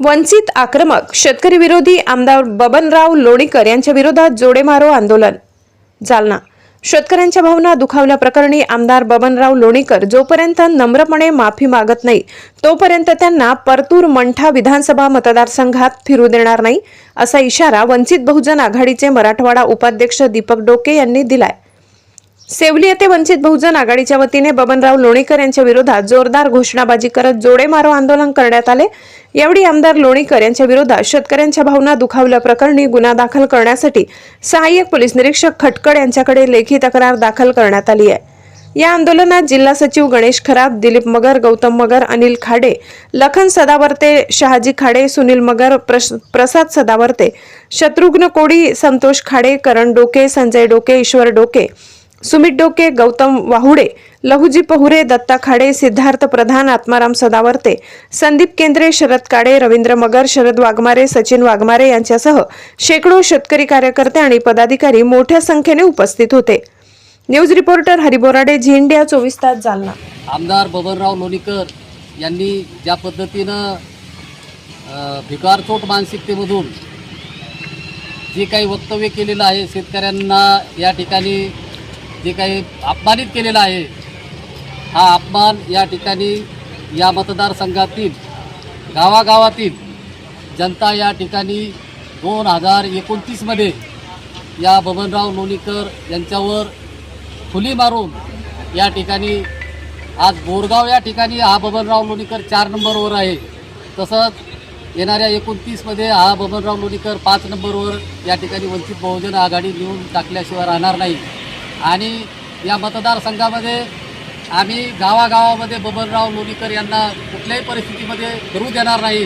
वंचित आक्रमक शेतकरी विरोधी आमदार बबनराव लोणीकर यांच्या विरोधात जोडेमारो आंदोलन. जालना. शेतकऱ्यांच्या भावना दुखावल्याप्रकरणी आमदार बबनराव लोणीकर जोपर्यंत नम्रपणे माफी मागत नाही तोपर्यंत त्यांना परतूर मंठा विधानसभा मतदारसंघात फिरू देणार नाही असा इशारा वंचित बहुजन आघाडीचे मराठवाडा उपाध्यक्ष दीपक डोके यांनी दिलाय. सेवली येथे वंचित बहुजन आघाडीच्या वतीने बबनराव लोणीकर यांच्या विरोधात जोरदार घोषणाबाजी करत जोडे मारो आंदोलन करण्यात आले. यावेळी आमदार लोणीकर यांच्या विरोधात शेतकऱ्यांच्या भावना दुखावल्याप्रकरणी गुन्हा दाखल करण्यासाठी सहाय्यक पोलीस निरीक्षक खटकड यांच्याकडे लेखी तक्रार दाखल करण्यात आली आहे. या आंदोलनात जिल्हा सचिव गणेश खराब दिलीप मगर गौतम मगर अनिल खाडे लखन सदावर्ते शहाजी खाडे सुनील मगर प्रश- प्रसाद सदावर्ते शत्रुघ्न कोडी संतोष खाडे करण डोके संजय डोके ईश्वर डोके सुमित डोके गौतम वाहुडे लहुजी पहुरे दत्ता खाडे सिद्धार्थ प्रधान आत्माराम सदावर्ते संदीप केंद्रे शरद काडे रवींद्र मगर शरद वाघमारे सचिन वाघमारे यांच्यासह शेकडो शेतकरी कार्यकर्ते आणि पदाधिकारी मोठ्या संख्येने उपस्थित होते. News reporter Hari Borade Zee India चोवीस तास जालना. आमदार बबनराव लोणीकर यांनी ज्या पद्धतीनं भिकारचोट मानसिकतेमधून जे काही वक्तव्य केलेलं आहे शेतकऱ्यांना या ठिकाणी जे काही अपमानित केलेलं आहे हा अपमान या ठिकाणी या मतदारसंघातील गावागावातील जनता या ठिकाणी दोन हजार एकोणतीसमध्ये या बबनराव लोणीकर यांच्यावर फुली मारून या ठिकाणी आज बोरगाव या ठिकाणी हा बबनराव लोणीकर चार नंबरवर आहे. तसंच येणाऱ्या एकोणतीसमध्ये हा बबनराव लोणीकर पाच नंबरवर या ठिकाणी वंचित बहुजन आघाडी लिहून टाकल्याशिवाय राहणार नाही. आणि या मतदारसंघामध्ये आम्ही गावागावामध्ये बबनराव लोणीकर यांना कुठल्याही परिस्थितीमध्ये करू देणार नाही.